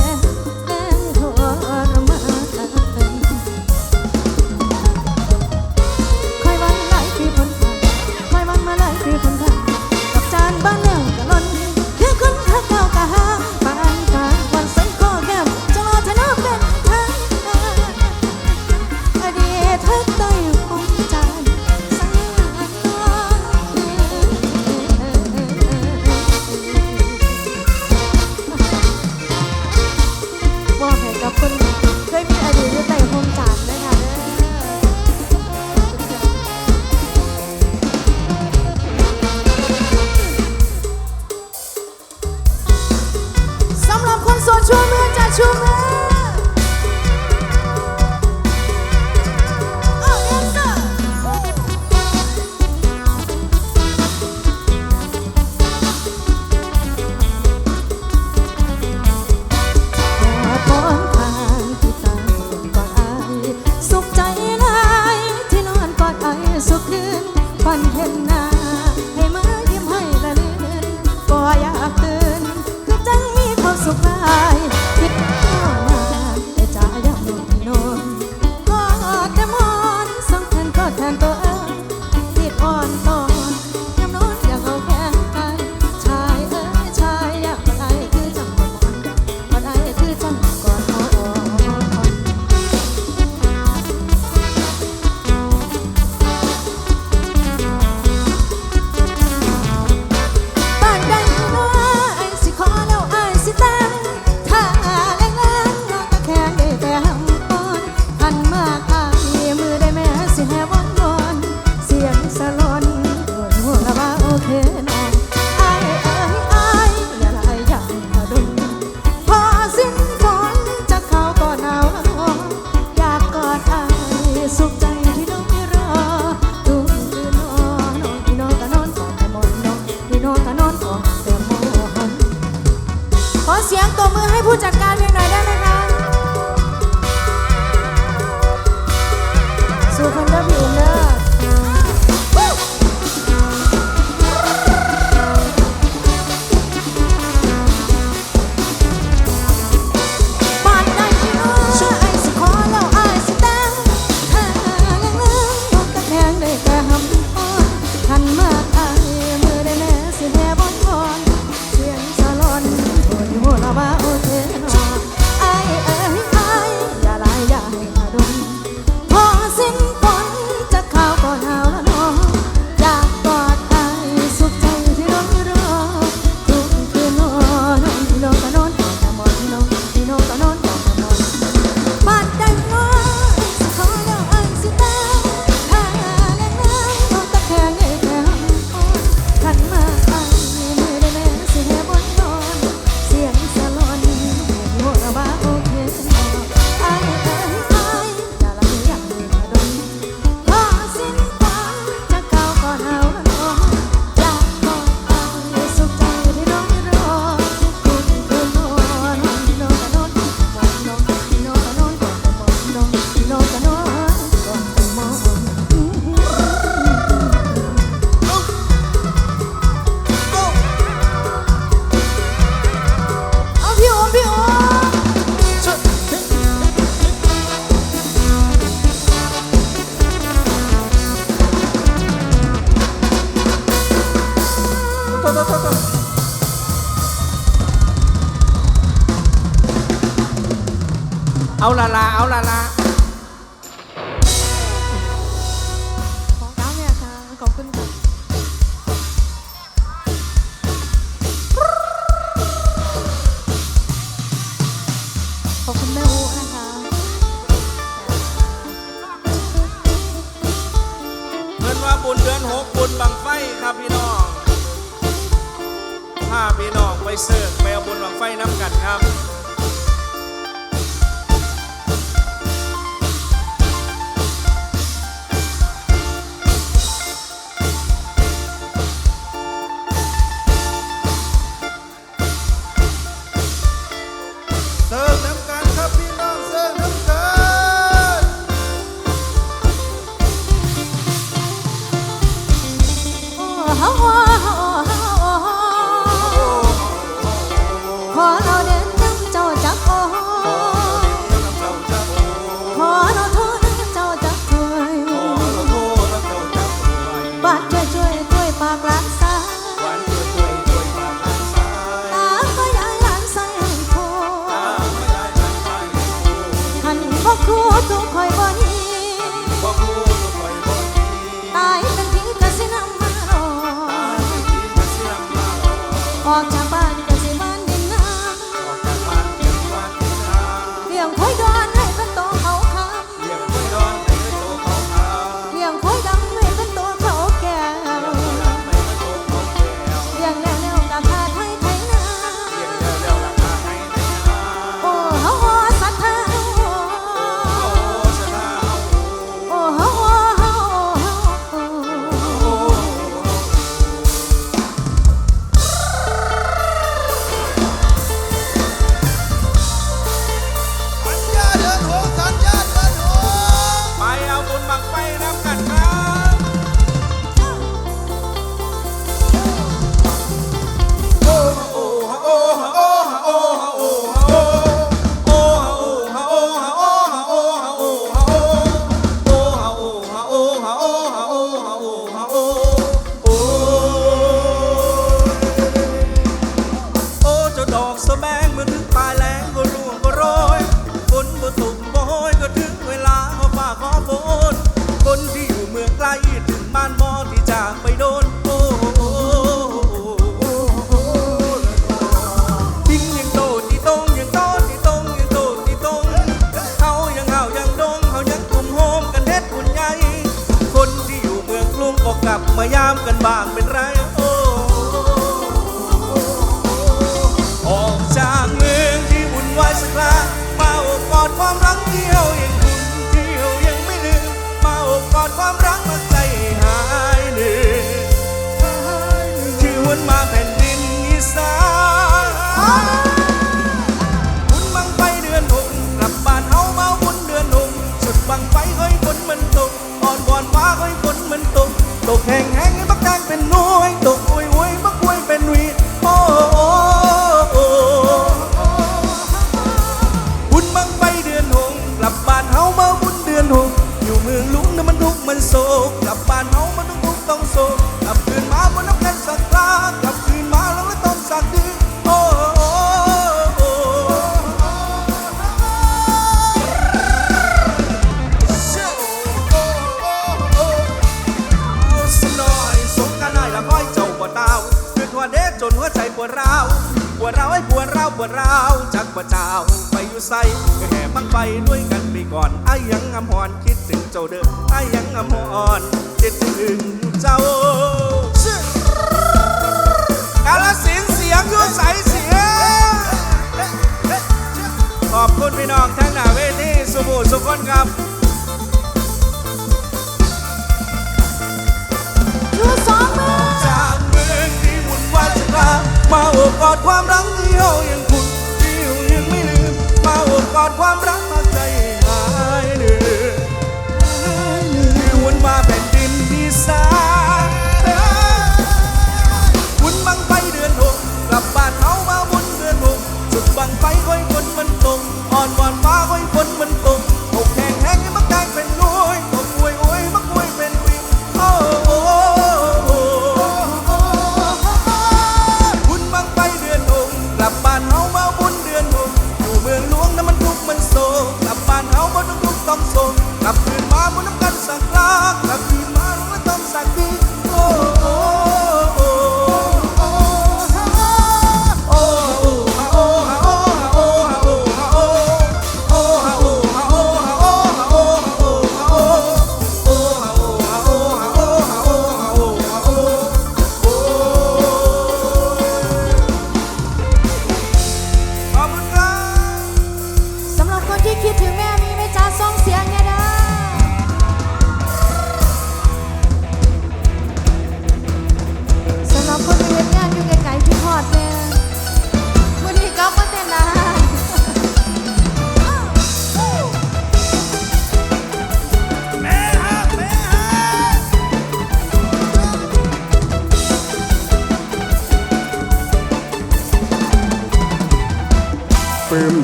yeah เสียงตัวมือให้ผู้จัดการเพียงหน่อยได้ไหมคะ สู่คนเดอร์ผิวเนอ เอาละละของเก้าเนี่ค่ะ ขอคุณะขอคุณแม่อูนะะเพิ่นว่าบุญเดือนหกบุญบังไฟครับพี่น้องถ้าพี่น้องไปเสิร์ฟไปเอาบุญบังไฟน้ำกันครับ time. อกสะแบงเมื่อถึงปลายแรงก็ร่วงก็โรยฝนบ่ตกบ่โหยก็ถึงเวลาก็ฝ่าขอฝนคนที่อยู่เมืองไกลถึงบ้านบ่ที่จากไปโดนโอ้ทิ้งยังโตที่ตรงยังโตที่ตรงยังโตที่ตรงเขายังเฮายังดงเขายังกลุ่มโฮมกันเฮ็ดบุญใหญ่คนที่อยู่เมืองกรุงก็กลับมายามกันบ้างเป็น đục hèn hán bắt tan bên núi đục ui ui bắt quê bên núi. Ô ô bún băng bay đường hùng lập bàn háo mơ bún đường hùng. Nhiều mưa lũ nó mất thuốc mình sốt lập bàn háo mất thuốc tông sốt. เจ้าไปอยู่ไสแห่บังไปด้วยกันไปก่อนไอ้ยังอำหอนคิดถึงเจ้าเด้อไอ้ยังอำหอนคิดถึงเจ้ากาลสินเสียงอยู่ใสเสียงขอบคุณพี่น้องทั้งหน้าเวทีสุบูสุคนครับคืสองจากเมืองที่วุ่นวายจะามาโอบกอดความรักที่เฮายัง ก่อนความรัก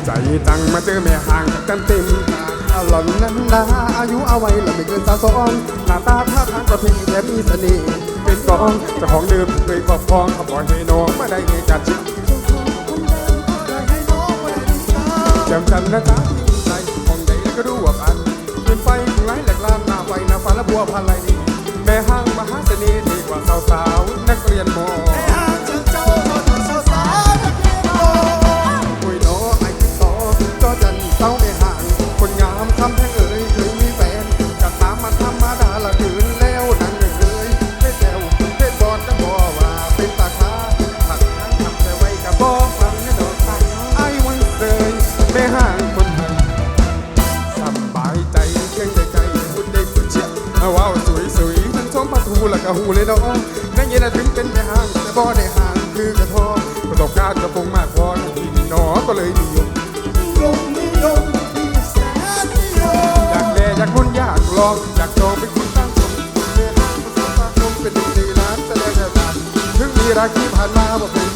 ใจตังมาเจอแม่ห่างเต็เต็มตาหล่อนนั้นนาอายุเอาไว้หล่อไม่เกินสาวสองหน้าตาท่าทางก็เพีงแต่มีเสน่ห์เป็นกองจะของเดิมเคยครอบครองเขาปล่อยให้น้องมาได้ไงกันชิจำจันนะจ๊ะใจของใดก็รู้ว่าอันเป็นไฟของไร้แหลกลานหน้าไฟหน้าฟ้าและบัวพันไรดีแม่ห้างมหาเสน่ห์ดีกว่าสาวๆนักเรียนมอ ม่ห่างคนนั้นสบายใจเพียงแต่ใจคุณได้คุณเชี่ยว้าวสวยสวยทั้งสองประตูและกะหูเลยเนาะนั่นยังถึงเป็นแม่ห่างแต่บ่ได้ห่างคือกระทอประสบการณ์กระพงมากพอที่น้อก็เลยนิยมลมนิยมนิยมอยากแลอยากคนอยากลองอยากลองเป็นคนตั้งสมเป็นเดือนสมเป็นหนึ่งในล้านแสดงแต่ถึงมีราคีมผ่านมาบ่เป็น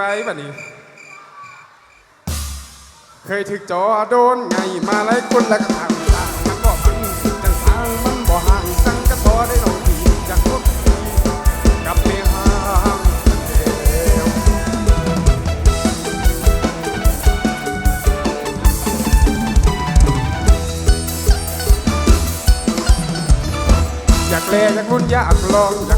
ไปบัดนี้ เคยถึกจอโดนไงมาหลายคนแล้วก็ทำต่างมันบ่พังจังสร้างมันบ่ห่างสังกะทอได้น้องทีจากพวกทีกับเมียห่างเดียวอยากแลอยากรุ่นอยากลองอยาก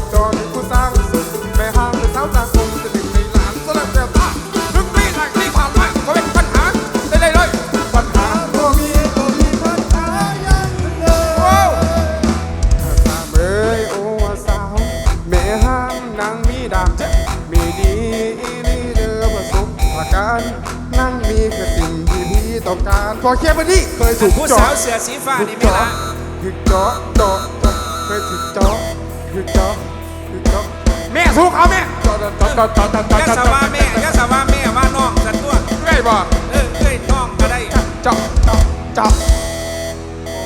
นั่งมีกระสิ่งที่พี่ต้องการพอเคียบวันนี้เคยถูกผู้เจาะสาวเสือสีฟ้าถูนี่กไม่เจาะละถูกเจาะเจาะเจาะเคยถูกเจาะถูกเจาะถูกเจาะแม่สู้เขาแม่เจาะเจาะเจาะเจาะเจาะเจาะยะเจาะสวาแม่ยะสวาแม่ว่าน้องสันตัวเอ้ยบ่เออเอ้ยน้องก็ได้เจาะเจาะเจาะ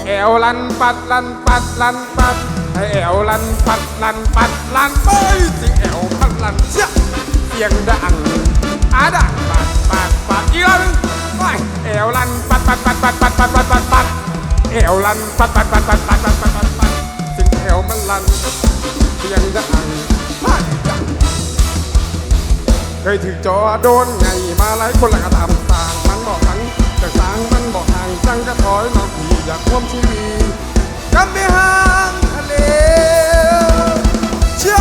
แอวลันปัดลันปัดลันปัดให้แอวลันปัดลันปัดลันเอ้ยสิแอวพัดลันเสียเสียงดัง อาดะปัดปัดปัดอีกรอบหนึงไปเอวลันปัดปัดปัดปัดปัดปัดปัดปัดปัดเอวลันปัดปัดปัดปัดปัดปัดปัดปัดปัดถึงแถวมันลันเพียงจะอังปัดจังเคยถือจอโดนไงมาหลายคนละกระทำต่างมันบอกทั้งจากต่างมันบอกห่างจังจะถอยนอกที่อยากรวมชีวีกันไปห่างทะเลเชื่อ